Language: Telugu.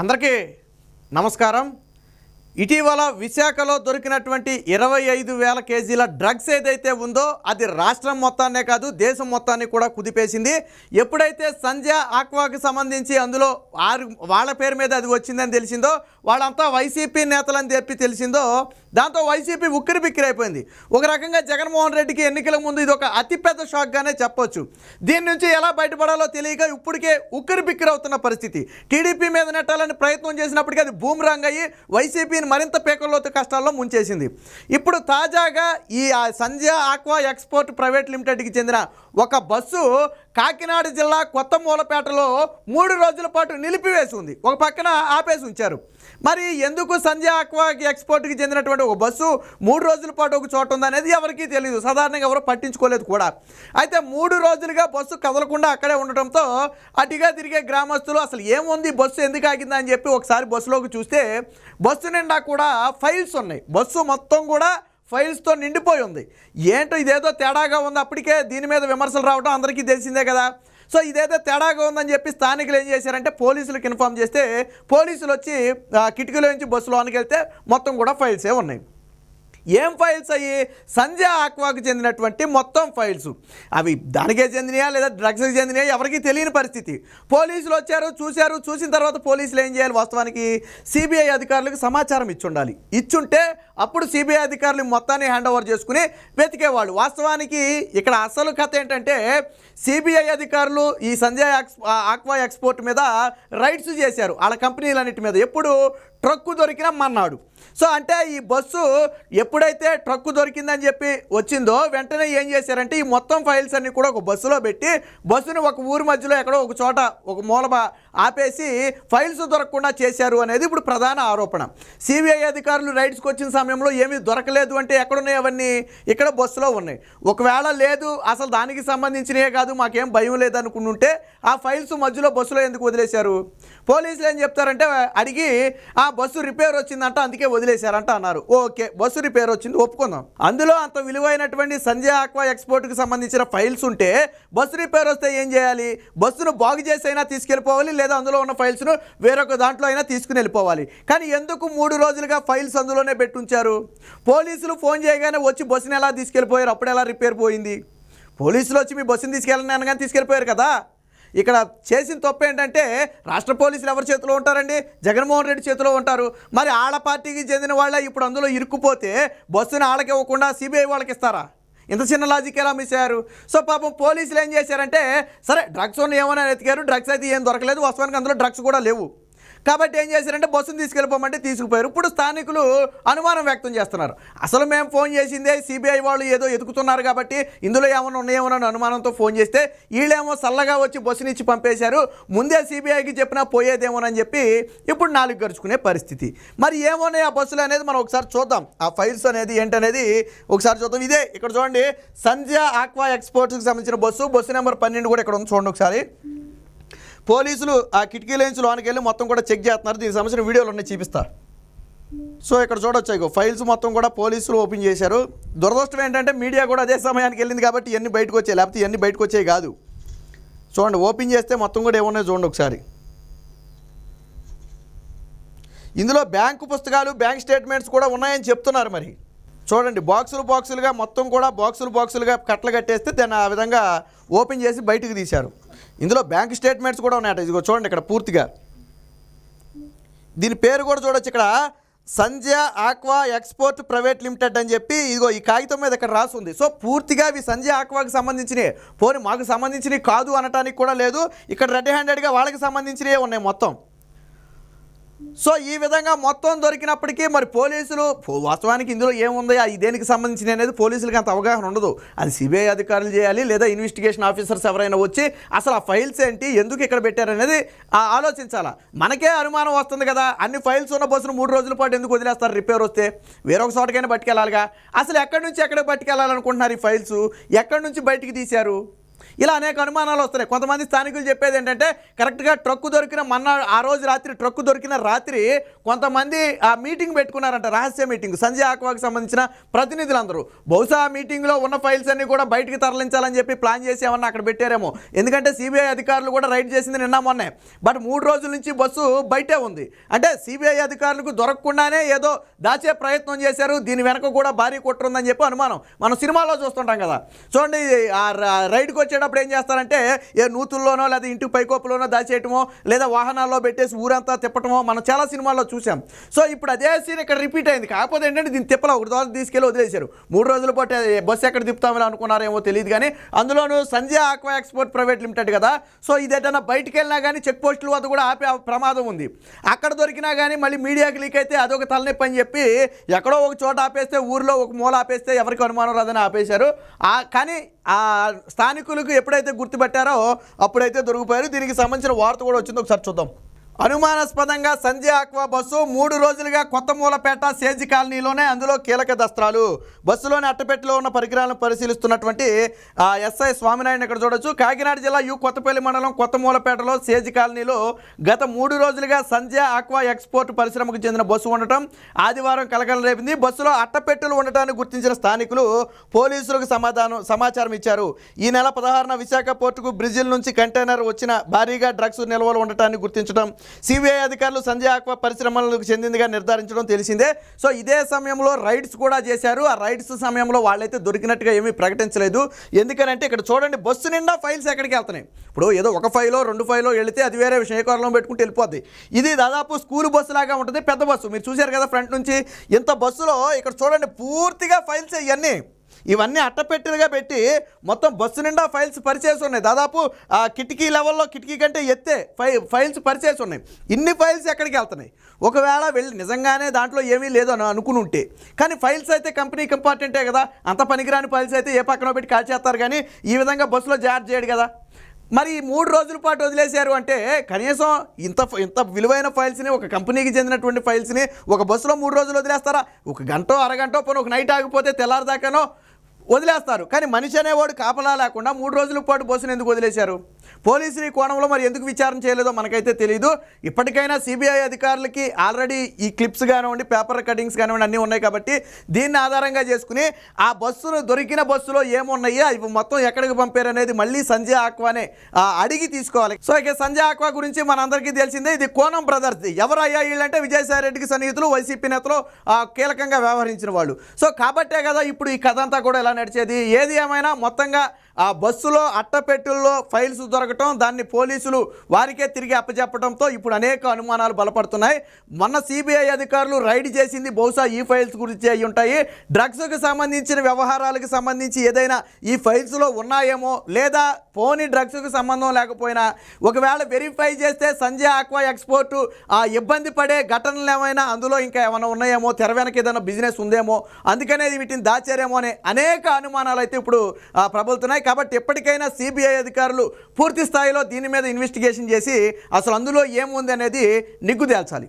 అందరికీ నమస్కారం. ఇటీవల విశాఖలో దొరికినటువంటి ఇరవై ఐదు వేల కేజీల డ్రగ్స్ ఏదైతే ఉందో అది రాష్ట్రం మొత్తాన్నే కాదు దేశం మొత్తాన్ని కూడా కుదిపేసింది. ఎప్పుడైతే సంధ్య ఆక్వాకి సంబంధించి అందులో ఆరు వాళ్ళ పేరు మీద అది వచ్చిందని తెలిసిందో వాళ్ళంతా వైసీపీ నేతలని చెప్పి తెలిసిందో దాంతో వైసీపీ ఉక్కిరి బిక్కిరి అయిపోయింది. ఒక రకంగా జగన్మోహన్ రెడ్డికి ఎన్నికల ముందు ఇది ఒక అతిపెద్ద షాక్గానే చెప్పొచ్చు. దీని నుంచి ఎలా బయటపడాలో తెలియక ఇప్పటికే ఉక్కిరి బిక్కిరి అవుతున్న పరిస్థితి. టీడీపీ మీద నెట్టాలని ప్రయత్నం చేసినప్పటికీ అది బూమ్రాంగ్ అయ్యి వైసీపీని మరింత పేకల్లోతు కష్టాల్లో ముంచేసింది. ఇప్పుడు తాజాగా ఈ సంధ్య ఆక్వా ఎక్స్పోర్ట్ ప్రైవేట్ లిమిటెడ్కి చెందిన ఒక బస్సు కాకినాడ జిల్లా కొత్త మూలపేటలో మూడు రోజుల పాటు నిలిపివేసి ఉంది ఒక పక్కన ఆపేసి ఉంచారు. మరి ఎందుకు సంధ్య ఆక్వా ఎక్స్పోర్ట్కి చెందినటువంటి ఒక బస్సు మూడు రోజుల పాటు ఒక చోట ఉందనేది ఎవరికీ తెలియదు సాధారణంగా ఎవరు పట్టించుకోలేదు కూడా. అయితే మూడు రోజులుగా బస్సు కదలకుండా అక్కడే ఉండటంతో అటుగా తిరిగే గ్రామస్తులు అసలు ఏముంది బస్సు ఎందుకు ఆగిందా అని చెప్పి ఒకసారి బస్సులోకి చూస్తే బస్సు నిండా కూడా ఫైల్స్ ఉన్నాయి. బస్సు మొత్తం కూడా ఫైల్స్తో నిండిపోయి ఉంది. ఏంటో ఇదేదో తేడాగా ఉంది. అప్పటికే దీని మీద విమర్శలు రావడం అందరికీ తెలిసిందే కదా. సో ఇదేదో తేడాగా ఉందని చెప్పి స్థానికులు ఏం చేశారంటే పోలీసులకు ఇన్ఫామ్ చేస్తే పోలీసులు వచ్చి కిటికీలో నుంచి బస్సులో అనుకెళ్తే వెళ్తే మొత్తం కూడా ఫైల్సే ఉన్నాయి. ఏం ఫైల్స్ అయ్యి? సంజయ్ ఆక్వాకు చెందినటువంటి మొత్తం ఫైల్స్. అవి దానికే చెందినయా లేదా డ్రగ్స్కి చెందినయా ఎవరికీ తెలియని పరిస్థితి. పోలీసులు వచ్చారు చూశారు చూసిన తర్వాత పోలీసులు ఏం చేయాలి? వాస్తవానికి సిబిఐ అధికారులకు సమాచారం ఇచ్చుండాలి. ఇచ్చుంటే అప్పుడు సిబిఐ అధికారులు మొత్తాన్ని హ్యాండ్ ఓవర్ చేసుకుని వెతికేవాళ్ళు. వాస్తవానికి ఇక్కడ అసలు కథ ఏంటంటే సిబిఐ అధికారులు ఈ సంజయ్ ఆక్వా ఎక్స్పోర్ట్ మీద రైడ్స్ చేశారు. వాళ్ళ కంపెనీలన్నిటి మీద. ఎప్పుడు ట్రక్కు దొరికిన మన్నాడు సో అంటే ఈ బస్సు ఎప్పుడైతే ట్రక్కు దొరికిందని చెప్పి వచ్చిందో వెంటనే ఏం చేశారంటే ఈ మొత్తం ఫైల్స్ అన్ని కూడా ఒక బస్సులో పెట్టి బస్సుని ఒక ఊరి మధ్యలో ఎక్కడో ఒక చోట ఒక మూలబ ఆపేసి ఫైల్స్ దొరకకుండా చేశారు అనేది ఇప్పుడు ప్రధాన ఆరోపణ. సిబిఐ అధికారులు రైడ్స్కి వచ్చిన సమయంలో ఏమీ దొరకలేదు అంటే ఎక్కడున్నాయి అవన్నీ? ఇక్కడ బస్సులో ఉన్నాయి. ఒకవేళ లేదు అసలు దానికి సంబంధించినవే కాదు మాకేం భయం లేదనుకుంటుంటే ఆ ఫైల్స్ మధ్యలో బస్సులో ఎందుకు వదిలేశారు? పోలీసులు ఏం చెప్తారంటే అడిగి ఆ బస్సు రిపేర్ వచ్చిందంట అందుకే వదిలేశారంట అన్నారు. ఓకే బస్సు రిపేర్ వచ్చింది ఒప్పుకుందాం. అందులో అంత విలువైనటువంటి సంజయ్ ఆక్వా ఎక్స్పోర్ట్కి సంబంధించిన ఫైల్స్ ఉంటే బస్సు రిపేర్ వస్తే ఏం చేయాలి? బస్సును బాగు చేసి అయినా తీసుకెళ్ళిపోవాలి లేదా అందులో ఉన్న ఫైల్స్ను వేరొక దాంట్లో అయినా తీసుకుని వెళ్ళిపోవాలి. కానీ ఎందుకు మూడు రోజులుగా ఫైల్స్ అందులోనే పెట్టుంచారు? పోలీసులు ఫోన్ చేయగానే వచ్చి బస్సుని ఎలా తీసుకెళ్ళిపోయారు? అప్పుడు ఎలా రిపేర్ పోయింది? పోలీసులు వచ్చి మీ బస్సుని తీసుకెళ్ళినాను కానీ తీసుకెళ్ళిపోయారు కదా? ఇక్కడ చేసిన తప్పు ఏంటంటే రాష్ట్ర పోలీసులు ఎవరి చేతిలో ఉంటారండి? జగన్మోహన్ రెడ్డి చేతిలో ఉంటారు. మరి ఆళ్ళ పార్టీకి చెందిన వాళ్ళే ఇప్పుడు అందులో ఇరుక్కుపోతే బస్సుని ఆళ్ళకి ఇవ్వకుండా సిబిఐ వాళ్ళకి ఇస్తారా? ఇంత చిన్న లాజిక్ ఎలా మిస్ అయ్యారు? సో పాపం పోలీసులు ఏం చేశారంటే సరే డ్రగ్స్ ఉన్న ఏమైనా ఎతికారు డ్రగ్స్ అయితే ఏం దొరకలేదు. వాస్తవానికి అందులో డ్రగ్స్ కూడా లేవు. కాబట్టి ఏం చేశారంటే బస్సును తీసుకెళ్ళిపోమంటే తీసుకుపోయారు. ఇప్పుడు స్థానికులు అనుమానం వ్యక్తం చేస్తున్నారు. అసలు మేము ఫోన్ చేసిందే సిబిఐ వాళ్ళు ఏదో ఎదుకుతున్నారు కాబట్టి ఇందులో ఏమైనా ఉన్నాయేమోనని అనుమానంతో ఫోన్ చేస్తే వీళ్ళేమో చల్లగా వచ్చి బస్సుని ఇచ్చి పంపేశారు. ముందే సిబిఐకి చెప్పినా పోయేదేమోనని చెప్పి ఇప్పుడు నాలుగు గడుచుకునే పరిస్థితి. మరి ఏమోనే ఆ బస్సులు అనేది మనం ఒకసారి చూద్దాం. ఆ ఫైల్స్ అనేది ఏంటనేది ఒకసారి చూద్దాం. ఇదే ఇక్కడ చూడండి. సంధ్య ఆక్వా ఎక్స్పోర్ట్స్కి సంబంధించిన బస్సు. బస్సు నెంబర్ పన్నెండు కూడా ఇక్కడ ఉంది చూడండి ఒకసారి. పోలీసులు ఆ కిటికీ లైన్స్ లోనికి వెళ్ళి మొత్తం కూడా చెక్ చేస్తున్నారు. దీనికి సంబంధించిన వీడియోలు ఉన్నాయి చూపిస్తా సో ఇక్కడ చూడొచ్చు ఇగో ఫైల్స్ మొత్తం కూడా పోలీసులు ఓపెన్ చేశారు. దురదృష్టం ఏంటంటే మీడియా కూడా అదే సమయానికి వెళ్ళింది కాబట్టి ఇవన్నీ బయటకు వచ్చాయి. లేకపోతే ఇవన్నీ బయటకు వచ్చాయి కాదు. చూడండి ఓపెన్ చేస్తే మొత్తం కూడా ఏమున్నాయో చూడండి ఒకసారి. ఇందులో బ్యాంకు పుస్తకాలు బ్యాంక్ స్టేట్మెంట్స్ కూడా ఉన్నాయని చెప్తున్నారు మరి. చూడండి బాక్సులు బాక్సులుగా మొత్తం కూడా బాక్సులు బాక్సులుగా కట్టలు కట్టేస్తే దాన్ని ఆ విధంగా ఓపెన్ చేసి బయటకు తీశారు. ఇందులో బ్యాంక్ స్టేట్మెంట్స్ కూడా ఉన్నాయట. ఇదిగో చూడండి ఇక్కడ పూర్తిగా. దీని పేరు కూడా చూడొచ్చు ఇక్కడ. Sandhya aqua export private limited అని చెప్పి ఇదిగో ఈ కాగితం మీద ఇక్కడ రాసి ఉంది. సో పూర్తిగా ఇవి సంధ్య ఆక్వాకి సంబంధించినవి పోనీ మాకు సంబంధించినవి కాదు అనటానికి కూడా లేదు. ఇక్కడ రెడ్ హ్యాండెడ్గా వాళ్ళకి సంబంధించినవి ఉన్నాయి మొత్తం. సో ఈ విధంగా మొత్తం దొరికినప్పటికీ మరి పోలీసులు వాస్తవానికి ఇందులో ఏముంది ఆ దేనికి సంబంధించిన అనేది పోలీసులకు అంత అవగాహన ఉండదు. అది సిబిఐ అధికారులు చేయాలి లేదా ఇన్వెస్టిగేషన్ ఆఫీసర్స్ ఎవరైనా వచ్చి అసలు ఆ ఫైల్స్ ఏంటి ఎందుకు ఇక్కడ పెట్టారనేది ఆలోచించాలా? మనకే అనుమానం వస్తుంది కదా అన్ని ఫైల్స్ ఉన్న బస్సును మూడు రోజుల పాటు ఎందుకు వదిలేస్తారు రిపేర్ వస్తే? వేరొక చోటకైనా పట్టుకెళ్ళాలిగా అసలు ఎక్కడి నుంచి ఎక్కడికి పట్టుకెళ్ళాలనుకుంటున్నారు ఈ ఫైల్స్? ఎక్కడి నుంచి బయటికి తీశారు? ఇలా అనేక అనుమానాలు వస్తున్నాయి. కొంతమంది స్థానికులు చెప్పేది ఏంటంటే కరెక్ట్గా ట్రక్కు దొరికిన మొన్న ఆ రోజు రాత్రి ట్రక్కు దొరికిన రాత్రి కొంతమంది ఆ మీటింగ్ పెట్టుకున్నారంట రహస్య మీటింగ్. సంజయ్ ఆక్వాకి సంబంధించిన ప్రతినిధులందరూ. బహుశా ఆ మీటింగ్లో ఉన్న ఫైల్స్ అన్ని కూడా బయటికి తరలించాలని చెప్పి ప్లాన్ చేసి ఏమన్నా అక్కడ పెట్టారేమో. ఎందుకంటే సిబిఐ అధికారులు కూడా రైడ్ చేసింది నిన్న మొన్నే. బట్ మూడు రోజుల నుంచి బస్సు బయటే ఉంది. అంటే సిబిఐ అధికారులకు దొరకకుండానే ఏదో దాచే ప్రయత్నం చేశారు. దీని వెనక కూడా భారీ కుట్ర ఉందని చెప్పి అనుమానం. మనం సినిమాలో చూస్తుంటాం కదా. చూడండి ఆ రైడ్కి వచ్చేటప్పుడు ఏం చేస్తారంటే ఏ నూతుల్లోనో లేదా ఇంటి పైకోపులోనో దాచేయటమో లేదా వాహనాల్లో పెట్టేసి ఊరంతా తిప్పటమో మనం చాలా సినిమాల్లో చూసాం సో ఇప్పుడు అదే సీన్ ఇక్కడ రిపీట్ అయింది. కాకపోతే ఏంటంటే దీన్ని తిప్పల ఒక రోజు తీసుకెళ్ళి వదిలేశారు. మూడు రోజుల పాటు బస్సు ఎక్కడ తిప్పుతామని అనుకున్నారేమో తెలియదు కానీ అందులోనూ Sanjay aqua export private limited కదా. సో ఇది ఏదైనా బయటికి వెళ్ళినా కానీ చెక్ పోస్టుల వద్ద కూడా ఆపే ప్రమాదం ఉంది. అక్కడ దొరికినా కానీ మళ్ళీ మీడియాకి లీక్ అయితే అదొక తలనొప్పి అని చెప్పి ఎక్కడో ఒక చోట ఆపేస్తే ఊర్లో ఒక మూల ఆపేస్తే ఎవరికి అనుమానం రాదని ఆపేశారు. కానీ ఆ స్థానికులకు ఎప్పుడైతే గుర్తుపెట్టారో అప్పుడైతే దొరికిపోయారు. దీనికి సంబంధించిన వార్త కూడా వచ్చింది. ఒకసారి చూద్దాం. అనుమానాస్పదంగా సంజయ్ ఆక్వా బస్సు మూడు రోజులుగా కొత్త మూలపేట సేజి కాలనీలోనే అందులో కీలక దస్త్రాలు. బస్సులోని అట్టపెట్టెలో ఉన్న పరికరాలను పరిశీలిస్తున్నటువంటి ఎస్ఐ స్వామినాయుడు ఇక్కడ చూడొచ్చు. కాకినాడ జిల్లా యు కొత్తపల్లి మండలం కొత్త మూలపేటలో సేజి కాలనీలో గత మూడు రోజులుగా సంజయ్ ఆక్వా ఎక్స్పోర్ట్ పరిశ్రమకు చెందిన బస్సు ఉండటం ఆదివారం కలకలం రేపింది. బస్సులో అట్టపెట్టెలు ఉండటాన్ని గుర్తించిన స్థానికులు పోలీసులకు సమాధానం సమాచారం ఇచ్చారు. ఈ నెల పదహారున విశాఖ పోర్టుకు బ్రెజిల్ నుంచి కంటైనర్ వచ్చిన భారీగా డ్రగ్స్ నిల్వలు ఉండటాన్ని గుర్తించడం సిబిఐ అధికారులు సంజయ్ ఆక్వా పరిశ్రమలకు చెందిందిగా నిర్ధారించడం తెలిసిందే. సో ఇదే సమయంలో రైడ్స్ కూడా చేశారు. ఆ రైడ్స్ సమయంలో వాళ్ళైతే దొరికినట్టుగా ఏమీ ప్రకటించలేదు. ఎందుకనంటే ఇక్కడ చూడండి బస్సు నిండా ఫైల్స్ ఎక్కడికి వెళ్తున్నాయి. ఇప్పుడు ఏదో ఒక ఫైలో రెండు ఫైలో వెళితే అది వేరే విషయం. పెట్టుకుంటే వెళ్ళిపోద్ది. ఇది దాదాపు స్కూల్ బస్సు లాగా ఉంటుంది పెద్ద బస్సు. మీరు చూశారు కదా ఫ్రంట్ నుంచి. ఇంత బస్సులో ఇక్కడ చూడండి పూర్తిగా ఫైల్స్ ఇవన్నీ. ఇవన్నీ అట్టపెట్టెలుగా పెట్టి మొత్తం బస్సు నిండా ఫైల్స్ పరిచేసి ఉన్నాయి. దాదాపు ఆ కిటికీ లెవెల్లో కిటికీ కంటే ఎత్తే ఫై ఫైల్స్ పరిచేసి ఉన్నాయి. ఇన్ని ఫైల్స్ ఎక్కడికి వెళ్తున్నాయి? ఒకవేళ వెళ్ళి నిజంగానే దాంట్లో ఏమీ లేదు అని అనుకుని ఉంటే. కానీ ఫైల్స్ అయితే కంపెనీకి ఇంపార్టెంటే కదా. అంత పనికిరాని ఫైల్స్ అయితే ఏ పక్కన పెట్టి కాల్చేస్తారు కానీ ఈ విధంగా బస్సులో జార్ చేయడు కదా. మరి ఈ మూడు రోజుల పాటు వదిలేశారు అంటే కనీసం ఇంత ఇంత విలువైన ఫైల్స్ని ఒక కంపెనీకి చెందినటువంటి ఫైల్స్ని ఒక బస్సులో మూడు రోజులు వదిలేస్తారా? ఒక గంట అరగంట పోనీ ఒక నైట్ ఆగిపోతే తెల్లారిదాకానో వదిలేస్తారు. కానీ మనిషి అనేవాడు కాపలా లేకుండా మూడు రోజుల పాటు బస్సును ఎందుకు వదిలేశారు? పోలీసులు ఈ కోణంలో మరి ఎందుకు విచారణ చేయలేదో మనకైతే తెలియదు ఇప్పటికైనా సిబిఐ అధికారులకి ఆల్రెడీ ఈ క్లిప్స్ కానివ్వండి పేపర్ కటింగ్స్ కానివ్వండి అన్నీ ఉన్నాయి కాబట్టి దీన్ని ఆధారంగా చేసుకుని ఆ బస్సును దొరికిన బస్సులో ఏమున్నాయి అవి మొత్తం ఎక్కడికి పంపారు అనేది మళ్ళీ సంజయ్ ఆక్వానే అడిగి తీసుకోవాలి. సో ఇక సంజయ్ ఆక్వా గురించి మనందరికీ తెలిసిందే ఇది కోణం బ్రదర్స్ది ఎవరయ్యా వీళ్ళంటే విజయసాయి రెడ్డికి సన్నిహితులు వైసీపీ నేతలు కీలకంగా వ్యవహరించిన వాళ్ళు. సో కాబట్టే కదా ఇప్పుడు ఈ కథ అంతా కూడా ఎలా నడిచేది? ఏది ఏమైనా మొత్తంగా ఆ బస్సులో అట్టపెట్టుల్లో ఫైల్స్ దొరకటం దాన్ని పోలీసులు వారికే తిరిగి అప్పచెప్పడంతో ఇప్పుడు అనేక అనుమానాలు బలపడుతున్నాయి. మొన్న సిబిఐ అధికారులు రైడ్ చేసింది బహుశా ఈ ఫైల్స్ గురించి అయి ఉంటాయి. డ్రగ్స్కి సంబంధించిన వ్యవహారాలకు సంబంధించి ఏదైనా ఈ ఫైల్స్లో ఉన్నాయేమో లేదా పోనీ డ్రగ్స్కి సంబంధం లేకపోయినా ఒకవేళ వెరిఫై చేస్తే సంజయ్ ఆక్వా ఎక్స్పోర్ట్ ఆ ఇబ్బంది పడే ఘటనలు ఏమైనా అందులో ఇంకా ఏమైనా ఉన్నాయేమో తెర వెనక ఏదైనా బిజినెస్ ఉందేమో అందుకనే వీటిని దాచారేమో అనే అనేక అనుమానాలు అయితే ఇప్పుడు ప్రబలుతున్నాయి. కాబట్టి ఎప్పటికైనా సిబిఐ అధికారులు పూర్తి స్థాయిలో దీని మీద ఇన్వెస్టిగేషన్ చేసి అసలు అందులో ఏముంది అనేది నిగ్గు తేల్చాలి.